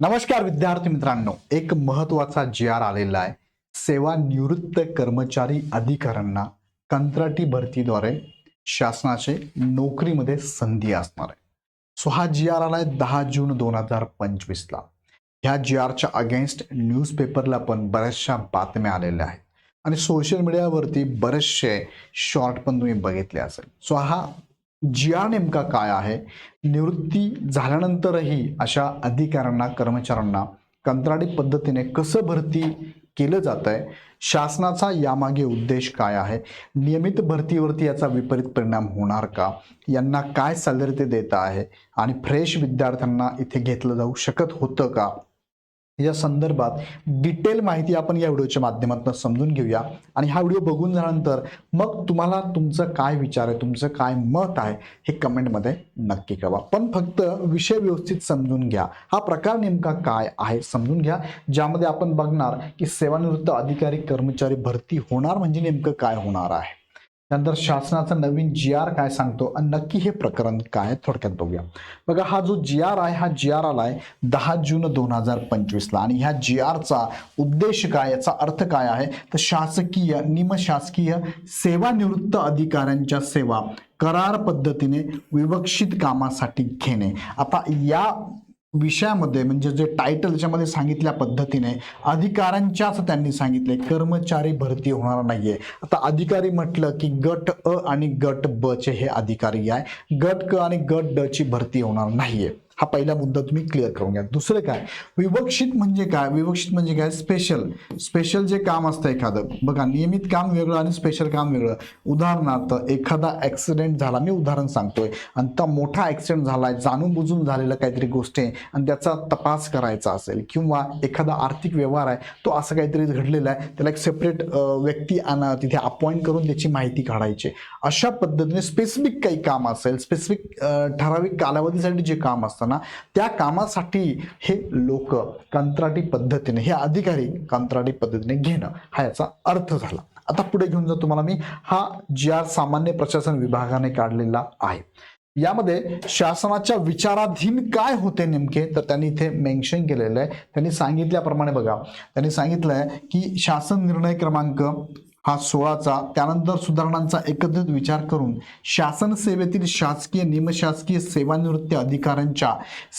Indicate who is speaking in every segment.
Speaker 1: नमस्कार विद्यार्थी मित्रांनो एक महत्त्वाचा जी आर आलेला आहे. सेवा निवृत्त कर्मचारी अधिकाऱ्यांना कंत्राटी भरतीद्वारे शासनाचे नोकरीमध्ये संधी असणार आहे. सो हा जी आर आलाय दहा जून दोन हजार पंचवीसला. ह्या जी आरच्या अगेन्स्ट न्यूजपेपरला पण बऱ्याचशा बातम्या आलेल्या आहेत. आणि सोशल मीडियावरती बरेचसे शॉर्ट पण तुम्ही बघितले असेल. सो हा जिया नेमका काय आहे? निवृत्ती झाल्यानंतरही अशा अधिकाऱ्यांना कर्मचाऱ्यांना कंत्राटी पद्धतीने कसं भरती केलं जात आहे शासनाचा यामागे उद्देश काय आहे? नियमित भरतीवरती याचा विपरीत परिणाम होणार का? यांना काय सॅलरी ते देत आहे? आणि फ्रेश विद्यार्थ्यांना इथे घेतलं जाऊ शकत होतं का? या संदर्भात डिटेल माहिती आपण या व्हिडिओच्या माध्यमातून समजून घेऊया. आणि हा व्हिडिओ बघून झाल्यानंतर मग तुम्हाला तुमचं काय विचार आहे तुमचं काय मत आहे हे कमेंटमध्ये नक्की कळवा. पण फक्त विषय व्यवस्थित समजून घ्या. हा प्रकार नेमका काय आहे समजून घ्या. ज्यामध्ये आपण बघणार की सेवानिवृत्त अधिकारी कर्मचारी भरती होणार म्हणजे नेमकं काय होणार आहे. त्यानंतर शासनाचा नवीन जी आर काय सांगतो? आणि नक्की हे प्रकरण काय आहे थोडक्यात बघूया. बघा हा जो जी आर आहे हा जी आर आलाय दहा जून दोन हजार पंचवीसला आणि ह्या जी आरचा उद्देश काय? याचा अर्थ काय आहे? तर शासकीय निमशासकीय सेवानिवृत्त अधिकाऱ्यांच्या सेवा करार पद्धतीने विवक्षित कामासाठी घेणे. आता या विषयामध्ये म्हणजे जे टायटल त्याच्यामध्ये सांगितल्या पद्धतीने अधिकाऱ्यांच्याच त्यांनी सांगितले कर्मचारी भरती होणार नाहीये. आता अधिकारी म्हटलं की गट अ आणि गट ब चे हे अधिकारी आहे. गट क आणि गट ड ची भरती होणार नाहीये. हा पहिला मुद्दा तुम्ही क्लिअर करून घ्या. दुसरं काय? विवक्षित म्हणजे काय? विवक्षित म्हणजे काय? स्पेशल स्पेशल जे काम असतं एखादं. बघा नियमित काम वेगळं आणि स्पेशल काम वेगळं. उदाहरणार्थ एखादा ॲक्सिडेंट झाला. मी उदाहरण सांगतोय. आणि त्या मोठा ॲक्सिडेंट झाला आहे जाणून बुजून झालेलं काहीतरी गोष्ट आहे आणि त्याचा तपास करायचा असेल किंवा एखादा आर्थिक व्यवहार आहे तो असं काहीतरी घडलेला आहे. त्याला एक सेपरेट व्यक्ती आणा तिथे अपॉइंट करून त्याची माहिती काढायची. अशा पद्धतीने स्पेसिफिक काही काम असेल स्पेसिफिक ठराविक कालावधीसाठी जे काम असतं असताना त्या कामासाठी हे लोक कंत्राटी पद्धतीने हे अधिकारी कंत्राटी पद्धतीने घेणं हा याचा अर्थ झाला. आता पुढे घेऊन जाऊ तुम्हाला मी. हा जी आर सामान्य प्रशासन विभागाने काढलेला आहे. यामध्ये शासनाच्या विचाराधीन काय होते नेमके? तर त्यांनी इथे मेन्शन केलेलं आहे. त्यांनी सांगितल्याप्रमाणे बघा. त्यांनी सांगितलंय की शासन निर्णय क्रमांक हा सोळाचा त्यानंतर सुधारणांचा एकत्रित विचार करून शासन सेवेतील शासकीय निमशासकीय सेवानिवृत्ती अधिकाऱ्यांच्या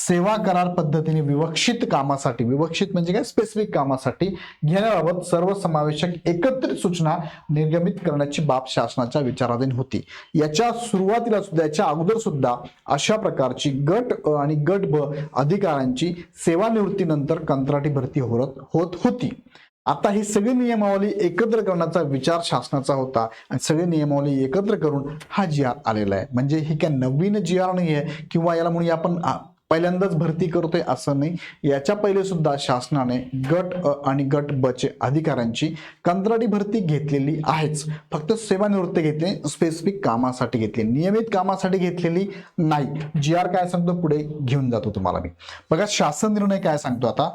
Speaker 1: सेवा करार पद्धतीने विवक्षित कामासाठी विवक्षित म्हणजे काय? स्पेसिफिक कामासाठी घेण्याबाबत सर्वसमावेशक एकत्रित सूचना निर्गमित करण्याची बाब शासनाच्या विचाराधीन होती. याच्या सुरुवातीला सुद्धा याच्या अगोदर सुद्धा अशा प्रकारची गट अ आणि गट ब अधिकाऱ्यांची सेवानिवृत्तीनंतर कंत्राटी भरती होत होत होती. आता ही सगळी नियमावली एकत्र करण्याचा विचार शासनाचा होता आणि सगळी नियमावली एकत्र करून हा जी आर आलेला आहे. म्हणजे ही काय नवीन जी आर नाही आहे किंवा याला म्हणून आपण पहिल्यांदाच भरती करतोय असं नाही. याच्या पहिले सुद्धा शासनाने गट अ आणि गट ब चे अधिकाऱ्यांची कंत्राटी भरती घेतलेली आहेच. फक्त सेवानिवृत्त घेतली स्पेसिफिक कामासाठी घेतली. नियमित कामासाठी घेतलेली नाही. जी आर काय सांगतो? पुढे घेऊन जातो तुम्हाला मी. बघा शासन निर्णय काय सांगतो आता?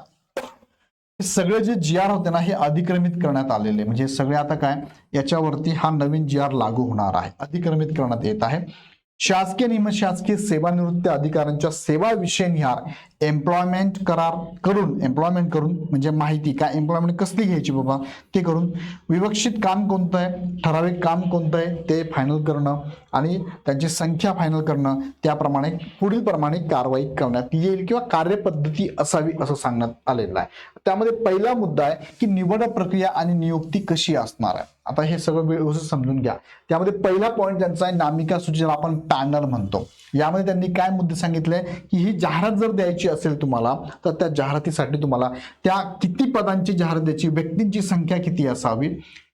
Speaker 1: हे सगळे जे जी आर होते ना हे अधिक्रमित करण्यात आलेले. म्हणजे सगळे आता काय? याच्यावरती हा नवीन जी आर लागू होणार आहे. अधिक्रमित करण्यात येत आहे. शासकीय निमशासकीय सेवानिवृत्त अधिकाऱ्यांच्या सेवा विषय निहार एम्प्लॉयमेंट करार करून एम्प्लॉयमेंट करून म्हणजे माहिती काय? एम्प्लॉयमेंट कसली घ्यायची बाबा? ते करून. विवक्षित काम कोणतं आहे? ठराविक काम कोणतं आहे? ते फायनल करणं आणि त्यांची संख्या फायनल करणं. त्याप्रमाणे पुढील प्रमाणे कारवाई करण्यात येईल किंवा कार्यपद्धती असावी असं सांगण्यात आलेलं आहे. त्यामध्ये पहिला मुद्दा आहे की निवड प्रक्रिया आणि नियुक्ती कशी असणार आहे. आता हे सगळं व्यवस्थित समजून घ्या. त्यामध्ये पहिला पॉईंट त्यांचा आहे नामिका सूची ज्याला आपण पॅनल म्हणतो. यामध्ये त्यांनी काय मुद्दे सांगितले? की ही जाहिरात जर द्यायची असेल तुम्हाला तर त्या जाहिरातीसाठी तुम्हाला त्या किती पदांची जाहिरात द्यायची व्यक्तींची संख्या किती असावी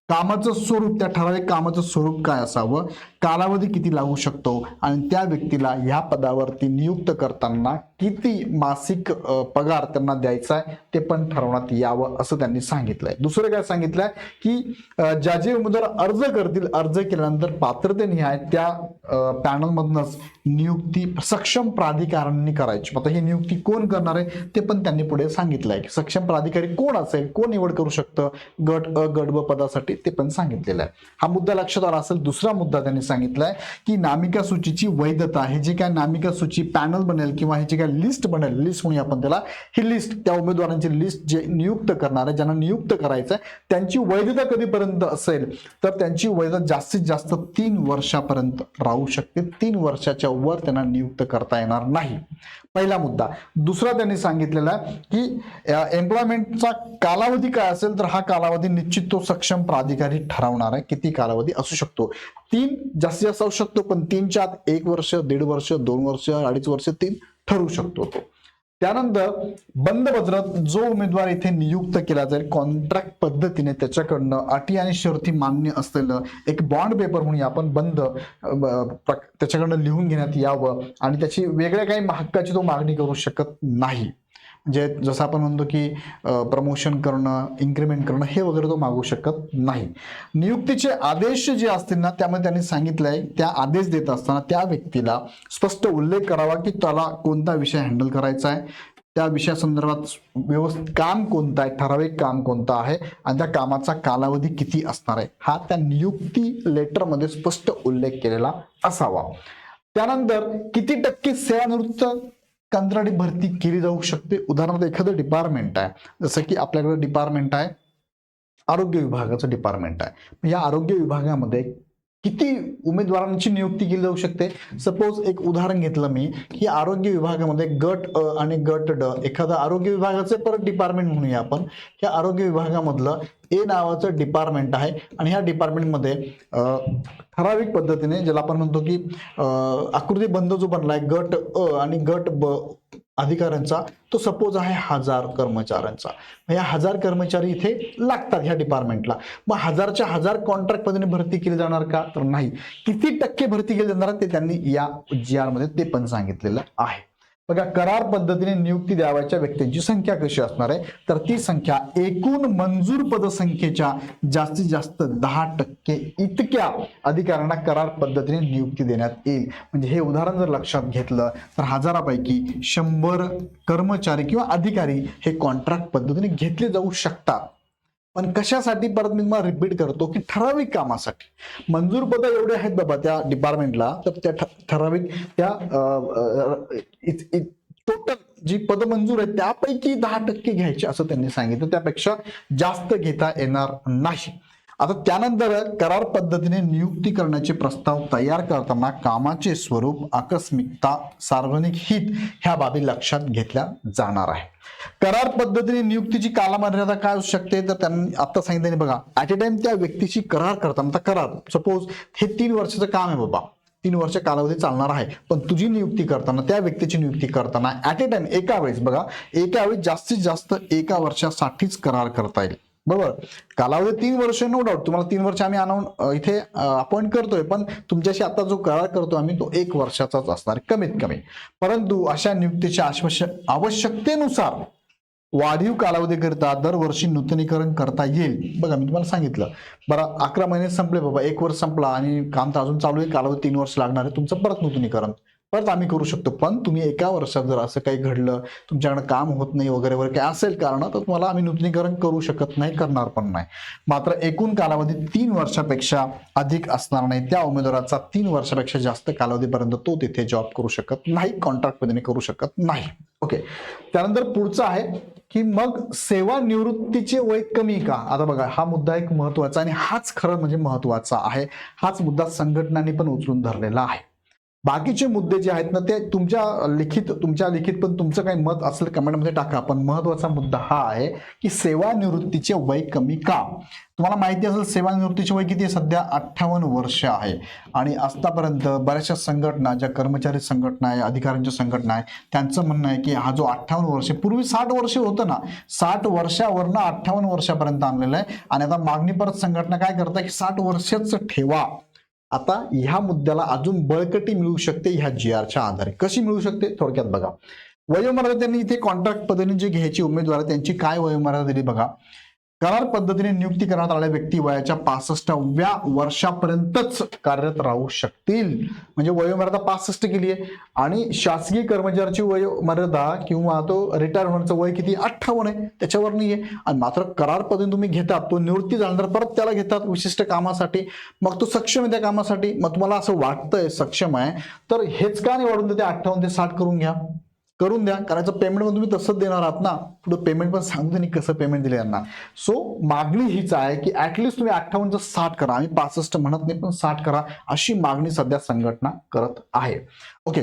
Speaker 1: कामाचं स्वरूप त्या ठराविक कामाचं स्वरूप काय असावं कालावधी किती लागू शकतो? आणि त्या व्यक्तीला ह्या पदावरती नियुक्त करताना किती मासिक पगार त्यांना द्यायचा आहे ते पण ठरवण्यात यावं असं त्यांनी सांगितलंय. दुसरं काय सांगितलंय की ज्या जे उमेदवार अर्ज करतील अर्ज केल्यानंतर पात्रतेनिहाय त्या पॅनलमधूनच नियुक्ती सक्षम प्राधिकाऱ्यांनी करायची. आता ही नियुक्ती कोण करणार आहे ते पण त्यांनी पुढे सांगितलंय. की सक्षम प्राधिकारी कोण असेल कोण निवड करू शकतं गट अ गट ब पदासाठी ते पण सांगितलेलं आहे. हा मुद्दा लक्षात आला असेल दुसरा मुद्दा त्यांनी सांगितलं सांगितलंय की नामिका सूचीची वैधता हे जे काय नामिका सूची पॅनल बनेल किंवा हे जे काय लिस्ट बनेल लिस्ट म्हणूया आपण त्याला ही लिस्ट त्या उमेदवारांची लिस्ट जे नियुक्त करणार आहे ज्यांना नियुक्त करायचं आहे त्यांची वैधता कधीपर्यंत असेल? तर त्यांची वैधता जास्तीत जास्त तीन वर्षापर्यंत राहू शकते. तीन वर्षाच्या वर त्यांना नियुक्त करता येणार नाही. पहिला मुद्दा. दुसरा त्यांनी सांगितलेला आहे की एम्प्लॉयमेंटचा कालावधी काय असेल तर हा कालावधी निश्चित तो सक्षम प्राधिकारी ठरवणार आहे. किती कालावधी असू शकतो? तीन जास्तीत जास्त असू शकतो पण तीनच्या आत एक वर्ष दीड वर्ष दोन वर्ष अडीच वर्ष तीन ठरू शकतो तो. त्यानंतर बंद पत्रक जो उमेदवार इथे नियुक्त केला जाईल कॉन्ट्रॅक्ट पद्धतीने त्याच्याकडनं अटी आणि शर्ती मान्य असलेलं एक बॉन्ड पेपर म्हणून आपण बंद त्याच्याकडनं लिहून घेण्यात यावं आणि त्याची वेगळ्या काही हक्काची तो मागणी करू शकत नाही. जे जसं आपण म्हणतो की प्रमोशन करणं इन्क्रिमेंट करणं हे वगैरे तो मागू शकत नाही. नियुक्तीचे आदेश जे असतील ना त्यामध्ये त्यांनी सांगितलंय त्या आदेश देत असताना त्या व्यक्तीला स्पष्ट उल्लेख करावा की त्याला कोणता विषय हँडल करायचा आहे. त्या विषयासंदर्भात व्यवस्थित काम कोणतं आहे ठराविक काम कोणतं आहे आणि त्या कामाचा कालावधी किती असणार आहे हा त्या नियुक्ती लेटरमध्ये स्पष्ट उल्लेख केलेला असावा. त्यानंतर किती टक्के सेवानिवृत्त कंत्राटी भरती केली जाऊ शकते. उदाहरणार्थ एखादं डिपार्टमेंट आहे. जसं की आपल्याकडे डिपार्टमेंट आहे. आरोग्य विभागाचं डिपार्टमेंट आहे. या आरोग्य विभागामध्ये किती उमेदवारांची नियुक्ती केली जाऊ शकते? सपोज एक उदाहरण घेतलं मी की आरोग्य विभागामध्ये गट अ आणि गट ड एखादं आरोग्य विभागाचे परत डिपार्टमेंट म्हणूया आपण. या आरोग्य विभागामधलं ए नावाचं डिपार्टमेंट आहे. आणि ह्या डिपार्टमेंटमध्ये ठराविक पद्धतीने ज्याला आपण म्हणतो की आकृतीबंध आकृती जो बनलाय गट अ आणि गट ब अधिकाऱ्यांचा तो सपोज आहे हजार कर्मचाऱ्यांचा. या हजार कर्मचारी इथे लागतात ह्या डिपार्टमेंटला मग हजारच्या हजार कॉन्ट्रॅक्ट पद्धतीने भरती केली जाणार का? तर नाही. किती टक्के भरती केली जाणार ते त्यांनी या जी आरमध्ये ते पण सांगितलेलं आहे. बघा करार पद्धतीने नियुक्ती द्यावाच्या व्यक्तींची संख्या कशी असणार आहे? तर ती संख्या एकूण मंजूर पदसंख्येच्या जास्तीत जास्त दहा टक्के इतक्या अधिकाऱ्यांना करार पद्धतीने नियुक्ती देण्यात येईल. म्हणजे हे उदाहरण जर लक्षात घेतलं तर हजारापैकी शंभर कर्मचारी किंवा अधिकारी हे कॉन्ट्रॅक्ट पद्धतीने घेतले जाऊ शकतात. पण कशासाठी परत मी तुम्हाला रिपीट करतो की ठराविक कामासाठी. मंजूर पद एवढे आहेत बाबा त्या डिपार्टमेंटला तर त्या ठ- ठराविक त्या टोटल जी पद मंजूर आहेत त्यापैकी दहा टक्के घ्यायचे असं त्यांनी सांगितलं. त्यापेक्षा जास्त घेता येणार नाही. आता त्यानंतर करार पद्धतीने नियुक्ती करण्याचे प्रस्ताव तयार करताना कामाचे स्वरूप आकस्मिकता सार्वजनिक हित ह्या बाबी लक्षात घेतल्या जाणार आहे. करार पद्धतीने नियुक्तीची कालमर्यादा काय असू शकते? तर त्यांनी आता सांगितलं बघा. ॲट ए टाइम त्या व्यक्तीशी करार करताना आता करार. सपोज हे तीन वर्षाचं काम आहे बाबा. तीन वर्ष कालावधी चालणार आहे. पण तुझी नियुक्ती करताना त्या व्यक्तीची नियुक्ती करताना ॲट ए टाइम एका वेळेस बघा एका वेळेस जास्तीत जास्त एका वर्षासाठीच करार करता येईल. बरोबर. कालावधी तीन वर्ष नो डाऊट तुम्हाला तीन वर्ष आम्ही अनाऊन इथे अपॉइंट करतोय. पण तुमच्याशी आता जो करार करतो आम्ही तो एक वर्षाचाच असणार कमीत कमी. परंतु अशा नियुक्तीच्या आवश्यक आवश्यकतेनुसार वाढीव कालावधीकरिता दरवर्षी नूतनीकरण करता येईल. बघा मी तुम्हाला सांगितलं. बरं अकरा महिने संपले बाबा एक वर्ष संपला आणि काम तर अजून चालू आहे. कालावधी तीन वर्ष लागणार आहे. तुमचं परत नूतनीकरण. परत आम्ही करू शकतो. पण तुम्ही एका वर्षात जर असं काही घडलं तुमच्याकडे काम होत नाही वगैरे वगैरे काही असेल कारण तर तुम्हाला आम्ही नूतनीकरण करू शकत नाही करणार पण नाही. मात्र एकूण कालावधी तीन वर्षापेक्षा अधिक असणार नाही. त्या उमेदवाराचा तीन वर्षापेक्षा जास्त कालावधीपर्यंत तो तिथे जॉब करू शकत नाही कॉन्ट्रॅक्ट पद्धतीने करू शकत नाही. ओके त्यानंतर पुढचं आहे की मग सेवा निवृत्तीचे वय कमी का? आता बघा हा मुद्दा एक महत्त्वाचा आणि हाच खरं म्हणजे महत्त्वाचा आहे. हाच मुद्दा संघटनांनी पण उचलून धरलेला आहे. बाकीचे मुद्दे जे आहेत ना ते तुमच्या लिखित तुमच्या लिखित पण तुमचं काही मत असेल कमेंटमध्ये टाका. पण महत्त्वाचा मुद्दा हा आहे की सेवानिवृत्तीचे वय कमी का? तुम्हाला माहिती असेल सेवानिवृत्तीचे वय किती सध्या अठ्ठावन्न वर्ष आहे. आणि आतापर्यंत बऱ्याचशा संघटना ज्या कर्मचारी संघटना आहे अधिकाऱ्यांच्या संघटना आहे त्यांचं म्हणणं आहे की हा जो अठ्ठावन्न वर्ष पूर्वी साठ वर्ष होतं ना साठ वर्षावरनं अठ्ठावन्न वर्षापर्यंत आणलेलं आहे. आणि आता मागणी परत संघटना काय करतात की साठ वर्षच ठेवा. आता ह्या मुद्द्याला अजून बळकटी मिळू शकते ह्या जी आरच्या आधारे. कशी मिळू शकते? थोडक्यात बघा. वयोमर्यादा त्यांनी इथे कॉन्ट्रॅक्ट पद्धतीने जे घ्यायची उमेदवार आहे, त्यांची काय वयोमर्यादा दिली बघा. करार पद्धतीने नियुक्ती करण्यात आलेल्या व्यक्ती वयाच्या पासष्टव्या वर्षापर्यंतच कार्यरत राहू शकतील. म्हणजे वयोमर्यादा पासष्ट केली आहे आणि शासकीय कर्मचाऱ्याची वयोमर्यादा किंवा तो रिटायर होण्याचं वय किती? अठ्ठावन्न आहे. त्याच्यावर नाही आहे आणि मात्र करार पद्धतीने तुम्ही घेतात. तो निवृत्ती झाल्यानंतर परत त्याला घेतात विशिष्ट कामासाठी. मग तो सक्षम आहे त्या कामासाठी. मग तुम्हाला असं वाटतंय सक्षम आहे. तर हेच का नाही वाढून देते? अठ्ठावन्न ते साठ करून घ्या. करून द्या. कारण पेमेंट पण तुम्ही तसंच देणार आहात ना. पुढे पेमेंट पण सांगतो नाही कसं पेमेंट दिलं यांना. सो मागणी हीच आहे की ऍटलिस्ट तुम्ही अठ्ठावन्नचं साठ करा. आम्ही पासष्ट म्हणत नाही पण साठ करा अशी मागणी सध्या संघटना करत आहे. ओके.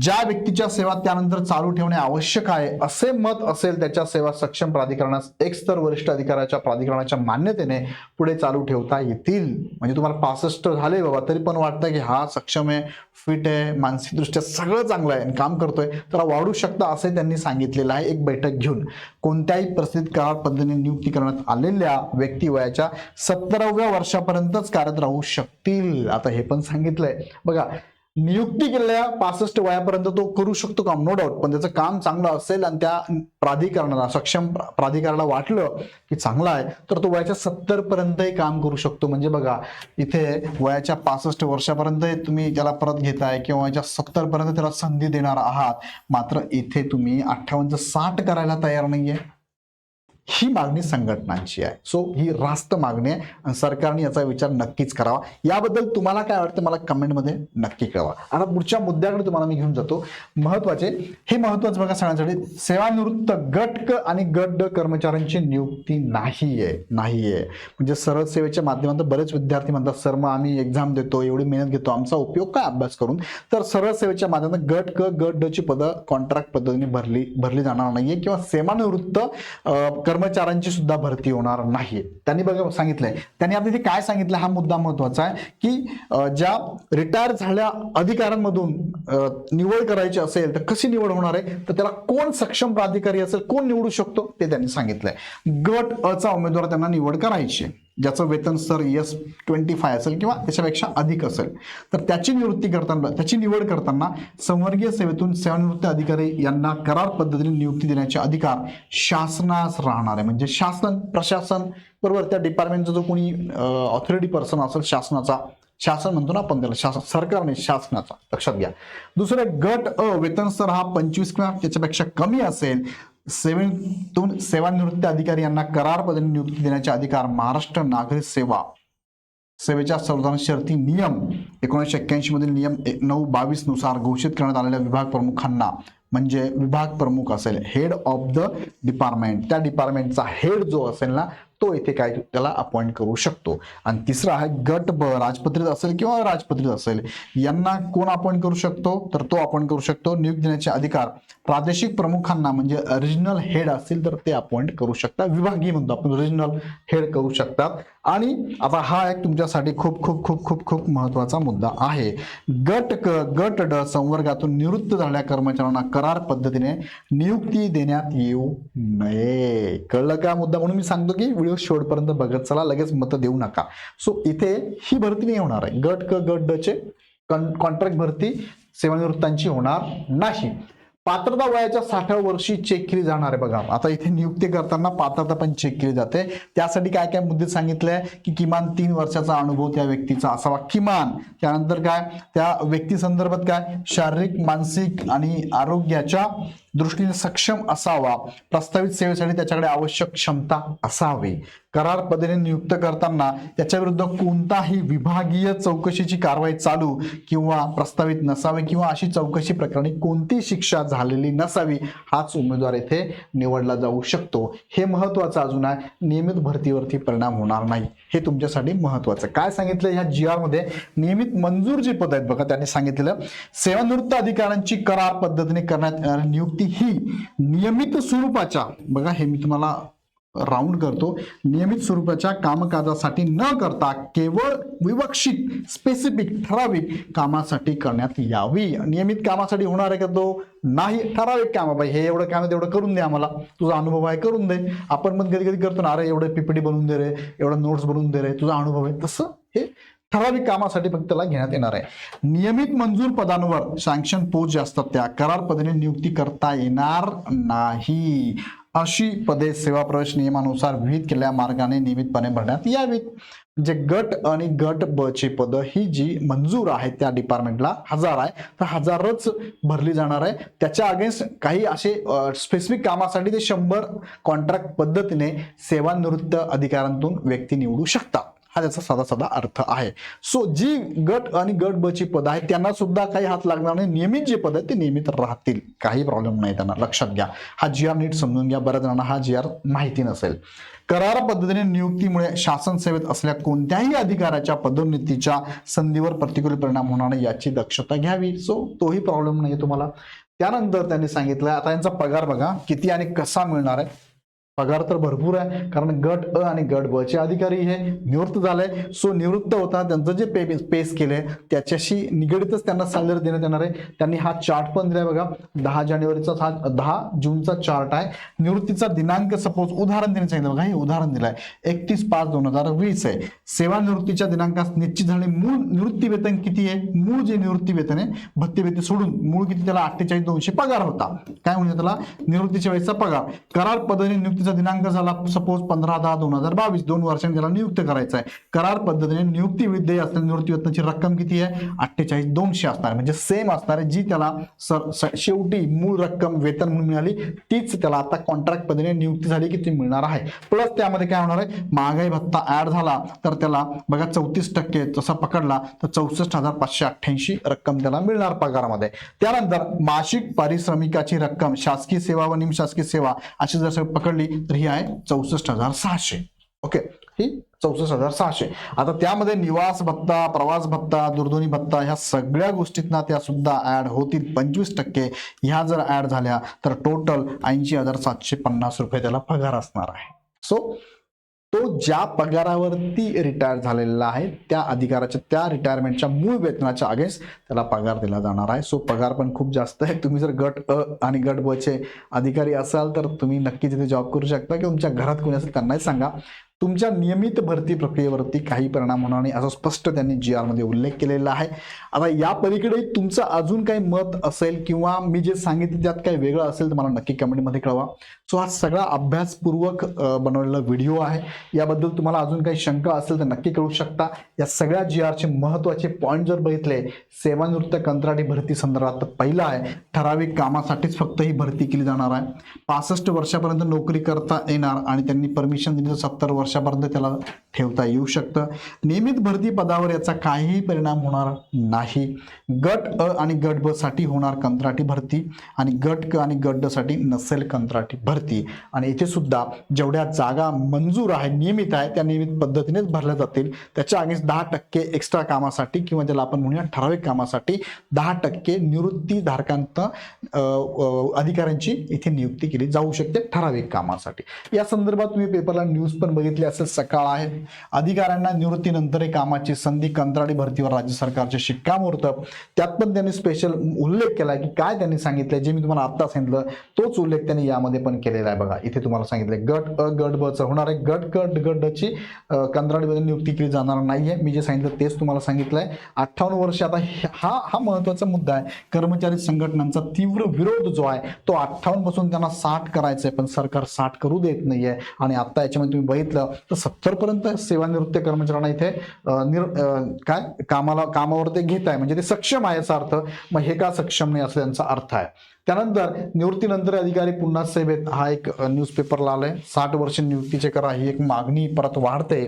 Speaker 1: ज्या व्यक्तीच्या सेवा त्यानंतर चालू ठेवणे आवश्यक आहे असे मत असेल त्याच्या सेवा सक्षम प्राधिकरणास एक स्तर वरिष्ठ अधिकाऱ्याच्या प्राधिकरणाच्या मान्यतेने पुढे चालू ठेवता येतील. म्हणजे तुम्हाला पासष्ट झाले बाबा तरी पण वाटतं की हा सक्षम आहे फिट आहे मानसिकदृष्ट्या सगळं चांगलं आहे आणि काम करतोय. तर वाढू शकता असे त्यांनी सांगितलेलं आहे एक बैठक घेऊन. कोणत्याही परिस्थितीत करार पद्धतीने नियुक्ती करण्यात आलेल्या व्यक्ती वयाच्या सत्तराव्या वर्षापर्यंतच कार्यरत राहू शकतील. आता हे पण सांगितलंय. बघा नियुक्ती केलेल्या पासष्ट वयापर्यंत तो करू शकतो काम नो डाऊट पण त्याचं काम चांगलं असेल आणि त्या प्राधिकरणाला सक्षम प्राधिकरणाला वाटलं की चांगला आहे तर तो वयाच्या सत्तर पर्यंतही काम करू शकतो. म्हणजे बघा इथे वयाच्या पासष्ट वर्षापर्यंत तुम्ही त्याला परत घेताय किंवा वयाच्या सत्तर पर्यंत त्याला संधी देणार आहात मात्र इथे तुम्ही अठ्ठावन्न साठ करायला तयार नाहीये. ही मागणी संघटनांची आहे. सो ही रास्त मागणी आहे आणि सरकारने याचा विचार नक्कीच करावा. याबद्दल तुम्हाला काय वाटतं मला कमेंटमध्ये नक्की कळवा. आता पुढच्या मुद्द्याकडे तुम्हाला मी घेऊन जातो. महत्त्वाचे हे महत्वाचं बघा सगळ्यांसाठी सेवानिवृत्त गट क आणि गट ड कर्मचाऱ्यांची नियुक्ती नाही आहे नाही आहे म्हणजे सरळ सेवेच्या माध्यमातून बरेच विद्यार्थी म्हणतात सर मग आम्ही एक्झाम देतो एवढी मेहनत घेतो आमचा उपयोग काय अभ्यास करून? तर सरळ सेवेच्या माध्यमातून गट क गट ड ची पदं कॉन्ट्रॅक्ट पद्धतीने भरली भरली जाणार नाहीये किंवा सेवानिवृत्त कर कर्मचाऱ्यांची सुद्धा भरती होणार नाही. त्यांनी बघा सांगितलंय. त्यांनी आता इथे काय सांगितलं हा मुद्दा महत्त्वाचा आहे की ज्या रिटायर झाल्या अधिकाऱ्यांमधून निवड करायची असेल तर कशी निवड होणार आहे? तर त्याला कोण सक्षम प्राधिकारी असेल कोण निवडू शकतो? ते त्यांनी सांगितलंय. गट अ उमेदवार त्यांना निवड करायची आहे. ज्याचं वेतन स्तर एस ट्वेंटी फाय असेल किंवा त्याच्यापेक्षा अधिक असेल. तर त्याची निवृत्ती करताना त्याची निवड करताना संवर्गीय सेवेतून सेवानिवृत्त अधिकारी यांना करार पद्धतीने नियुक्ती देण्याचे अधिकार शासनास राहणार आहे. म्हणजे शासन प्रशासन बरोबर त्या डिपार्टमेंटचा जो कोणी ऑथॉरिटी पर्सन असेल शासनाचा शासन म्हणतो ना आपण त्याला शासन सरकारने शासनाचा. लक्षात घ्या. दुसरं गट अ वेतन स्तर हा पंचवीस किंवा त्याच्यापेक्षा कमी असेल सेवेतून सेवानिवृत्त अधिकारी यांना करार पद्धतीने नियुक्ती देण्याचे अधिकार महाराष्ट्र नागरिक सेवा. सेवेच्या संविधान शर्ती नियम एकोणीसशे एक्क्याऐंशी मधील नियम एक नऊ बावीसनुसार घोषित करण्यात आलेल्या विभाग प्रमुखांना म्हणजे विभाग प्रमुख असेल हेड ऑफ द डिपार्टमेंट त्या डिपार्टमेंटचा हेड जो असेल ना तो इथे काय त्याला अपॉइंट करू शकतो. आणि तिसरा आहे गट ब राजपत्रित असेल किंवा राजपत्रित असेल यांना कोण अपॉइंट करू शकतो? तर तो अपॉइंट करू शकतो नियुक्त देण्याचे अधिकार प्रादेशिक प्रमुखांना म्हणजे रिजनल हेड असतील तर ते अपॉइंट करू शकतात. विभागीय म्हणतो आपण रिजनल हेड करू शकतात. आणि आता हा एक तुमच्यासाठी खूप खूप खूप खूप खूप महत्त्वाचा मुद्दा आहे. गट क गट ड संवर्गातून निवृत्त झालेल्या कर्मचाऱ्यांना करार पद्धतीने नियुक्ती देण्यात येऊ नये. कळलं का मुद्दा? म्हणून मी सांगतो की व्हिडिओ शेवटपर्यंत बघत चला लगेच मतं देऊ नका. सो इथे ही भरती नाही होणार आहे. गट क गट ड चे कॉन्ट्रॅक्ट भरती सेवानिवृत्तांची होणार नाही. पात्रता वयाच्या साठाव्या वर्षी चेक केली जाणार आहे बघा. आता इथे नियुक्ती करताना पात्रता पण चेक केली जाते. त्यासाठी काय काय मुद्दे सांगितले की किमान तीन वर्षाचा अनुभव त्या व्यक्तीचा असावा. किमान. त्यानंतर काय? त्या व्यक्ती संदर्भात काय? शारीरिक मानसिक आणि आरोग्याच्या दृष्टीने सक्षम असावा. प्रस्तावित सेवेसाठी त्याच्याकडे आवश्यक क्षमता असावी. करार पद्धतीने नियुक्त करताना त्याच्या विरुद्ध कोणताही विभागीय चौकशीची कारवाई चालू किंवा प्रस्तावित नसावी किंवा अशी चौकशी प्रकरणी कोणती शिक्षा झालेली नसावी हाच उमेदवार येथे निवडला जाऊ शकतो. हे महत्वाचं अजून आहे. नियमित भरतीवरती परिणाम होणार नाही. हे तुमच्यासाठी महत्वाचं. काय सांगितलं? ह्या जी मध्ये नियमित मंजूर जी पद आहेत बघा त्यांनी सांगितलेलं सेवानिवृत्त अधिकाऱ्यांची करार पद्धतीने करण्यात येणारी नियुक्ती ही नियमित स्वरूपाच्या बघा हे मी तुम्हाला राऊंड करतो. नियमित स्वरूपाच्या कामकाजासाठी न करता केवळ विवक्षित स्पेसिफिक ठराविक कामासाठी करण्यात यावी. नियमित कामासाठी होणार आहे का तो? नाही. ठराविक काम आहे बाई. हे एवढं काम आहे तेवढं करून दे आम्हाला. तुझा अनुभव आहे करून दे. आपण पण कधी कधी करतो ना अरे एवढं पीपीटी बनवून दे रे. एवढं नोट्स बनवून दे रे. तुझा अनुभव आहे. तसं हे ठराविक कामासाठी फक्त त्याला घेण्यात येणार आहे. नियमित मंजूर पदांवर सँक्शन पोस्ट जे असतात त्या करार पदाने नियुक्ती करता येणार नाही. अशी पदे सेवा प्रवेश नियमानुसार विहित केलेल्या मार्गाने नियमितपणे भरण्यात यावीत. जे गट आणि गट ब ची पदं ही जी मंजूर आहे त्या डिपार्टमेंटला हजार आहे तर हजारच भरली जाणार आहे. त्याच्या अगेन्स्ट काही असे स्पेसिफिक कामासाठी ते शंभर कॉन्ट्रॅक्ट पद्धतीने सेवानिवृत्त अधिकाऱ्यांतून व्यक्ती निवडू शकतात. हा त्याचा साधा साधा अर्थ आहे. सो जी गट आणि गट ब ची पद आहेत त्यांना सुद्धा काही हात लागणार नाही. नियमित जे पद आहेत ते नियमित राहतील. काही प्रॉब्लेम नाही त्यांना. लक्षात घ्या. हा जी आर नीट समजून घ्या. बऱ्याच जणांना हा जी आर माहिती नसेल. करार पद्धतीने नियुक्तीमुळे शासन सेवेत असल्या कोणत्याही अधिकाऱ्याच्या पदोन्नतीच्या संधीवर प्रतिकूल परिणाम होणार नाही याची दक्षता घ्यावी. सो तोही प्रॉब्लेम नाही तुम्हाला. त्यानंतर त्यांनी सांगितलं आता यांचा पगार बघा किती आणि कसा मिळणार आहे? पगार तर भरपूर आहे कारण गट अ आणि गट ब चे अधिकारी हे निवृत्त झाले. सो निवृत्त होता त्यांचं जे पे पेस केले त्याच्याशी निगडीतच त्यांना सॅलरी देण्यात येणार आहे. त्यांनी हा चार्ट पण दिलाय बघा. दहा जानेवारीचा हा दहा जूनचा चार्ट आहे. निवृत्तीचा दिनांक सपोज उदाहरण देण्याचं सांगितलं बघा हे उदाहरण दिलंय. एकतीस पाच दोन हजार वीस आहे. सेवानिवृत्तीच्या दिनांकास निश्चित झाले मूळ निवृत्ती वेतन किती आहे? मूळ जे निवृत्ती वेतन आहे भत्ते वेतन सोडून मूळ किती? त्याला अठ्ठेचाळीस दोनशे पगार होता. काय म्हणजे त्याला? निवृत्तीच्या वेळेचा पगार. करार पद्धतीने नियुक्तीचा दिनांक झाला सपोज पंधरा दहा दोन हजार बावीस. दोन वर्षांनी त्याला नियुक्त करायचा आहे करार पद्धतीने नियुक्ती विद्येय असलेल्या निवृत्तीवेतनाची रक्कम किती आहे? अठ्ठेचाळीस दोनशे असणार. म्हणजे सेम असणार आहे जी त्याला सर शेवटी मूळ रक्कम वेतन म्हणून मिळाली तीच त्याला आता कॉन्ट्रॅक्ट पद्धतीने नियुक्ती झाली की ती मिळणार आहे. प्लस त्यामध्ये काय होणार आहे? महागाई भत्ता ऍड झाला तर त्याला बघा चौतीस टक्के जसा पकडला तर चौसष्ट हजार पाचशे अठ्ठ्याऐंशी रक्कम त्याला मिळणार पगारामध्ये. त्यानंतर मासिक पारिश्रमिकाची रक्कम शासकीय सेवा व निमशासकीय सेवा अशी जर पकडली तर ही आहे चौसष्ट हजार सहाशे. ओके ही चौसष्ट हजार सहाशे. आता त्यामध्ये निवास भत्ता प्रवास भत्ता दूरध्वनी भत्ता ह्या सगळ्या गोष्टींना त्या सुद्धा ऍड होतील पंचवीस टक्के. ह्या जर ऍड झाल्या तर टोटल ऐंशी हजार सातशे पन्नास रुपये त्याला पगार असणार आहे. सो तो ज्या पगारावरती रिटायर झालेला आहे त्या अधिकाराच्या त्या रिटायरमेंटच्या मूळ वेतनाच्या अगेन्स्ट त्याला पगार दिला जाणार आहे. सो पगार पण खूप जास्त आहे. तुम्ही जर गट अ आणि गट ब चे अधिकारी असाल तर तुम्ही नक्की तिथे जॉब करू शकता किंवा तुमच्या घरात कोणी असेल त्यांनाही सांगा. तुमच्या नियमित भरती प्रक्रियेवरती काही परिणाम होणार नाही असा स्पष्ट त्यांनी जी आरमध्ये उल्लेख केलेला आहे. आता या पलीकडे तुमचं अजून काही मत असेल किंवा मी जे सांगितलं त्यात काही वेगळं असेल तर मला नक्की कमेंटमध्ये कळवा. सो हा सगळा अभ्यासपूर्वक बनवलेला व्हिडिओ आहे. याबद्दल तुम्हाला अजून काही शंका असेल तर नक्की कळू शकता. या सगळ्या जी आरचे महत्त्वाचे पॉईंट जर बघितले सेवानिवृत्त कंत्राटी भरती संदर्भात तर पहिला आहे. ठराविक कामासाठीच फक्त ही भरती केली जाणार आहे. पासष्ट वर्षापर्यंत नोकरी करता येणार आणि त्यांनी परमिशन दिली तर सत्तर वर्षापर्यंत त्याला ठेवता येऊ शकतं. नियमित भरती पदावर याचा काहीही परिणाम होणार नाही. गट अ आणि गट ब साठी होणार कंत्राटी भरती आणि गट क आणि गट ड साठी नसेल कंत्राटी भरती. आणि इथे सुद्धा जेवढ्या जागा मंजूर आहे नियमित आहे त्या नियमित पद्धतीनेच भरल्या जातील. त्याच्या अगेन्स्ट दहा टक्के एक्स्ट्रा कामासाठी किंवा ज्याला आपण म्हणूया ठराविक कामासाठी दहा टक्के निवृत्ती धारकांत अधिकाऱ्यांची इथे नियुक्ती केली जाऊ शकते ठराविक कामासाठी. या संदर्भात तुम्ही पेपरला न्यूज पण बघितली असेल सकाळ आहे. अधिकाऱ्यांना निवृत्तीनंतर कामाची संधी कंत्राटी भरतीवर राज्य सरकारचे शिक्कामोर्तब. त्यात पण त्यांनी स्पेशल उल्लेख केला की काय त्यांनी सांगितलंय जे मी तुम्हाला आत्ता सांगितलं तोच उल्लेख त्यांनी यामध्ये पण केलेला आहे बघा. इथे तुम्हाला सांगितलंय गट अ गट ब च होणार आहे. गट गट गटची कंत्राटीमध्ये नियुक्ती केली जाणार नाहीये. मी जे सांगितलं तेच तुम्हाला सांगितलंय. अठ्ठावन्न वर्ष आता हा हा महत्त्वाचा मुद्दा आहे. कर्मचारी संघटनांचा तीव्र विरोध जो आहे तो अठ्ठावन्नपासून त्यांना साठ करायचा आहे पण सरकार साठ करू देत नाहीये. आणि आता याच्यामध्ये तुम्ही बघितलं तर सत्तरपर्यंत सेवानिवृत्त कर्मचाऱ्यांना इथे निर काय? कामाला कामावर ते घेत आहे. म्हणजे ते सक्षम आहे याचा अर्थ. मग हे का सक्षम नाही असं त्यांचा अर्थ आहे. त्यानंतर निवृत्तीनंतर अधिकारी पुन्हा सेवेत. हा एक न्यूजपेपरला आलाय. साठ वर्ष नियुक्तीचे करा ही एक मागणी परत वाढते.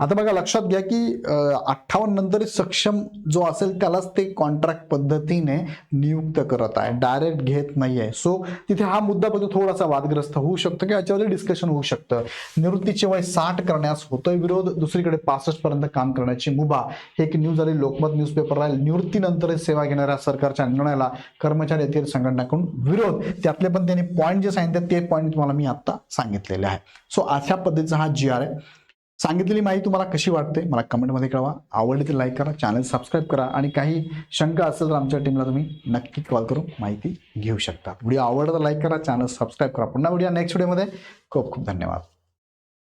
Speaker 1: आता बघा लक्षात घ्या की अठ्ठावन्न नंतर सक्षम जो असेल त्यालाच ते कॉन्ट्रॅक्ट पद्धतीने नियुक्त करत आहे. डायरेक्ट घेत नाही आहे सो तिथे हा मुद्दा फक्त थोडासा वादग्रस्त होऊ शकतो किंवा याच्यावर डिस्कशन होऊ शकतं. निवृत्तीचे वय साठ करण्यास होतोय विरोध. दुसरीकडे पासष्ट पर्यंत काम करण्याची मुभा. हे एक न्यूज आली. लोकमत न्यूजपेपरला निवृत्तीनंतर सेवा घेणाऱ्या सरकारच्या निर्णयाला कर्मचारी येथील संघटनाकडून विरोध त्यातले पण त्यांनी पॉईंट जे सांगितले ते पॉईंट तुम्हाला मी आता सांगितलेले आहे. सो अशा पद्धतीचा हा जी आर आहे. सांगितलेली माहिती तुम्हाला कशी वाटते मला कमेंटमध्ये कळवा. आवडली तर लाईक करा चॅनल सबस्क्राईब करा आणि काही शंका असेल तर आमच्या टीमला तुम्ही नक्की कॉल करून माहिती घेऊ शकता. व्हिडिओ आवडला तर लाईक करा चॅनल सबस्क्राईब करा. पुन्हा व्हिडिओ नेक्स्ट व्हिडिओमध्ये खूप खूप धन्यवाद.